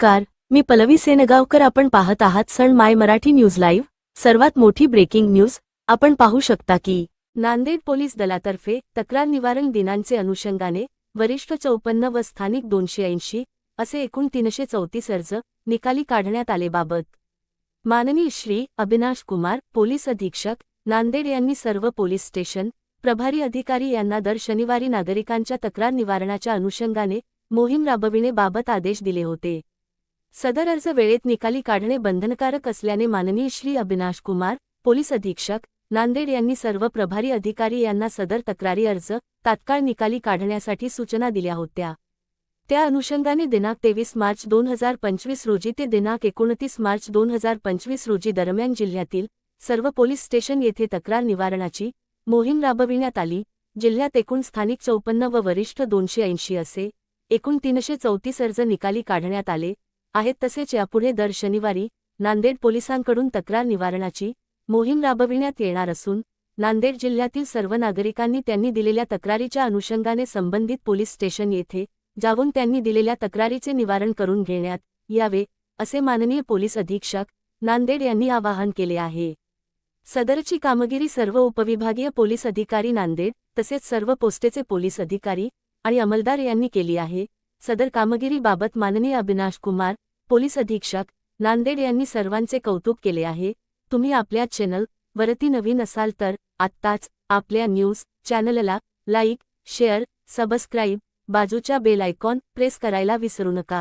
नमस्कार मी पलवी सेनगावकर आपण पाहत आहात सण माय मराठी न्यूज लाईव्ह. सर्वात मोठी ब्रेकिंग न्यूज आपण पाहू शकता की नांदेड पोलीस दलातर्फे तक्रार निवारण दिनांचे अनुषंगाने वरिष्ठ चौपन्न व स्थानिक दोनशे ऐंशी असे एकूण तीनशे चौतीस अर्ज निकाली काढण्यात आलेबाबत माननीय श्री अविनाश कुमार पोलीस अधीक्षक नांदेड यांनी सर्व पोलीस स्टेशन प्रभारी अधिकारी यांना दर शनिवारी नागरिकांच्या तक्रार निवारणाच्या अनुषंगाने मोहीम राबविणेबाबत आदेश दिले होते. सदर अर्ज वेळेत निकाली काढणे बंधनकारक असल्याने माननीय श्री अविनाश कुमार पोलीस अधीक्षक नांदेड यांनी सर्व प्रभारी अधिकारी यांना सदर तक्रारी अर्ज तात्काळ निकाली काढण्यासाठी सूचना दिल्या होत्या. त्या अनुषंगाने दिनांक तेवीस मार्च दोन हजार पंचवीस रोजी ते दिनांक एकोणतीस मार्च दोन हजार पंचवीस रोजी दरम्यान जिल्ह्यातील सर्व पोलीस स्टेशन येथे तक्रार निवारणाची मोहीम राबविण्यात आली. जिल्ह्यात एकूण स्थानिक चौपन्न व वरिष्ठ दोनशे ऐंशी असे एकूण तीनशे चौतीस अर्ज निकाली काढण्यात आले. आहेत तसेच यापुढे दर शनिवारी नांदेड पोलिसांकडून तक्रार निवारणाची मोहीम राबविण्यात येणार असून नांदेड जिल्ह्यातील सर्व नागरिकांनी त्यांनी दिलेल्या तक्रारीच्या अनुषंगाने संबंधित पोलीस स्टेशन येथे जाऊन त्यांनी दिलेल्या तक्रारीचे निवारण करून घेण्यात यावे असे माननीय पोलीस अधीक्षक नांदेड यांनी आवाहन केले आहे. सदरची कामगिरी सर्व उपविभागीय पोलीस अधिकारी नांदेड तसेच सर्व पोस्टेचे पोलीस अधिकारी आणि अंमलदार यांनी केली आहे. सदर कामगिरीबाबत माननीय अविनाश कुमार पोलीस अधीक्षक नांदेड यांनी सर्वांचे कौतुक केले आहे. तुम्ही आपल्या चॅनल वरती नवीन असाल तर आत्ताच आपल्या न्यूज चॅनलला लाईक शेअर सबस्क्राईब बाजूच्या बेल आयकॉन प्रेस करायला विसरू नका.